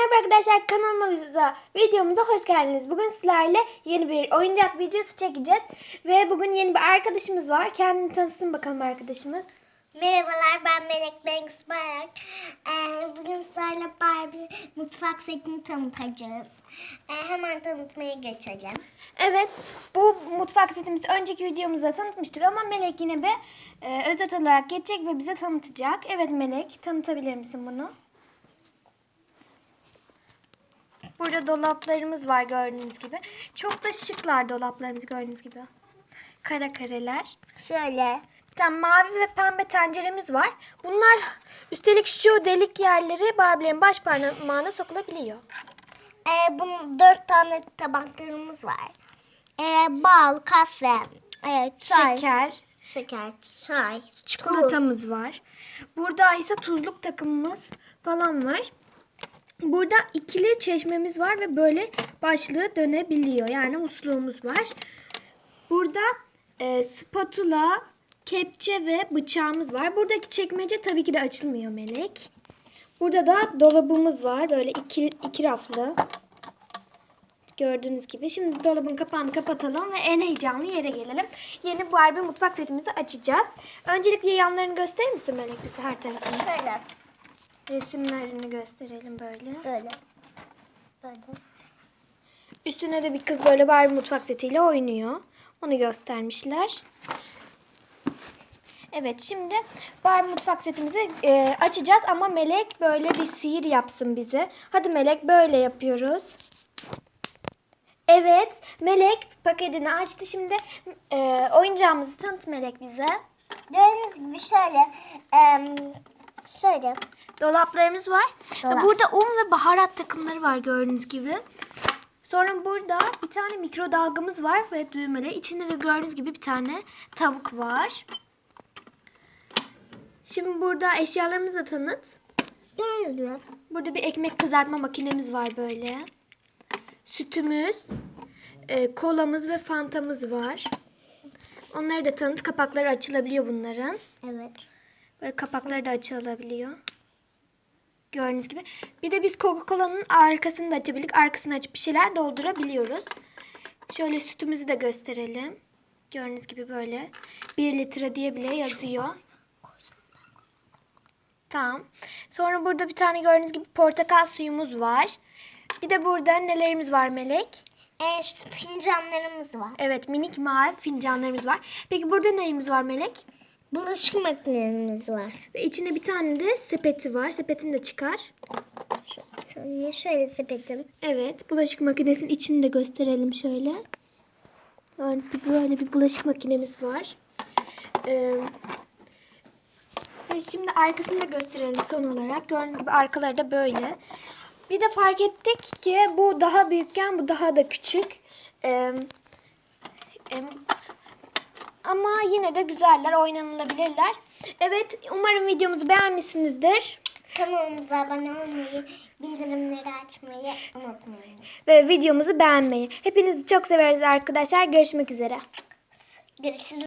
Merhaba arkadaşlar kanalıma videomuza hoş geldiniz. Bugün sizlerle yeni bir oyuncak videosu çekeceğiz. Ve bugün yeni bir arkadaşımız var. Kendini tanısın bakalım arkadaşımız. Merhabalar ben Melek Banks Bayrak. Ee, bugün sizlerle Barbie mutfak setini tanıtacağız. Ee, hemen tanıtmaya geçelim. Evet bu mutfak setimizi önceki videomuzda tanıtmıştık ama Melek yine bir e, özet olarak geçecek ve bize tanıtacak. Evet Melek tanıtabilir misin bunu? Burada dolaplarımız var gördüğünüz gibi. Çok da şıklar dolaplarımız gördüğünüz gibi. Kara kareler. Şöyle. Bir tane mavi ve pembe tenceremiz var. Bunlar üstelik şu delik yerleri Barbie'lerin baş parmağına sokulabiliyor. Ee, bunun dört tane tabaklarımız var. Ee, bal, kahve, e, çay, Şeker, şeker, çay, çikolatamız var. Burada ise tuzluk takımımız falan var. Burada ikili çeşmemiz var ve böyle başlığı dönebiliyor. Yani musluğumuz var. Burada e, spatula, kepçe ve bıçağımız var. Buradaki çekmece tabii ki de açılmıyor Melek. Burada da dolabımız var. Böyle iki, iki raflı. Gördüğünüz gibi. Şimdi dolabın kapağını kapatalım ve en heyecanlı yere gelelim. Yeni Barbie mutfak setimizi açacağız. Öncelikle yanlarını gösterir misin Melek bize her tarafını? Şöyle. Resimlerini gösterelim böyle. Böyle. Böyle. Üstüne de bir kız böyle Barbie mutfak setiyle oynuyor. Onu göstermişler. Evet şimdi Barbie mutfak setimizi e, açacağız ama Melek böyle bir sihir yapsın bize. Hadi Melek böyle yapıyoruz. Evet Melek paketini açtı. Şimdi e, oyuncağımızı tanıt Melek bize. Gördüğünüz gibi şöyle. em, şöyle. Dolaplarımız var. Dolap. Burada un ve baharat takımları var gördüğünüz gibi. Sonra burada bir tane mikrodalgamız var ve düğmeli. İçinde de gördüğünüz gibi bir tane tavuk var. Şimdi burada eşyalarımızı da tanıt. Burada bir ekmek kızartma makinemiz var böyle. Sütümüz, e, kolamız ve fantamız var. Onları da tanıt. Kapakları açılabiliyor bunların. Evet. Böyle kapakları da açılabiliyor. Gördüğünüz gibi. Bir de biz Coca-Cola'nın arkasını da açabildik. Arkasını açıp bir şeyler doldurabiliyoruz. Şöyle sütümüzü de gösterelim. Gördüğünüz gibi böyle. 1 litre diye bile yazıyor. Tamam. Sonra burada bir tane gördüğünüz gibi portakal suyumuz var. Bir de burada nelerimiz var Melek? E, fincanlarımız var. Evet minik mavi fincanlarımız var. Peki burada neyimiz var Melek? Bulaşık makinemiz var. Ve içinde bir tane de sepeti var. Sepetini de çıkar. Şöyle, şöyle sepetim. Evet, bulaşık makinesinin içini de gösterelim şöyle. Gördüğünüz gibi böyle bir bulaşık makinemiz var. Ee, ve şimdi arkasını da gösterelim son olarak. Gördüğünüz gibi arkaları da böyle. Bir de fark ettik ki bu daha büyükken bu daha da küçük. Ee, ama yine de güzeller, oynanılabilirler. Evet, umarım videomuzu beğenmişsinizdir. Kanalımıza abone olmayı, bildirimleri açmayı unutmayın. ve videomuzu beğenmeyi. Hepinizi çok severiz arkadaşlar. Görüşmek üzere. Görüşürüz.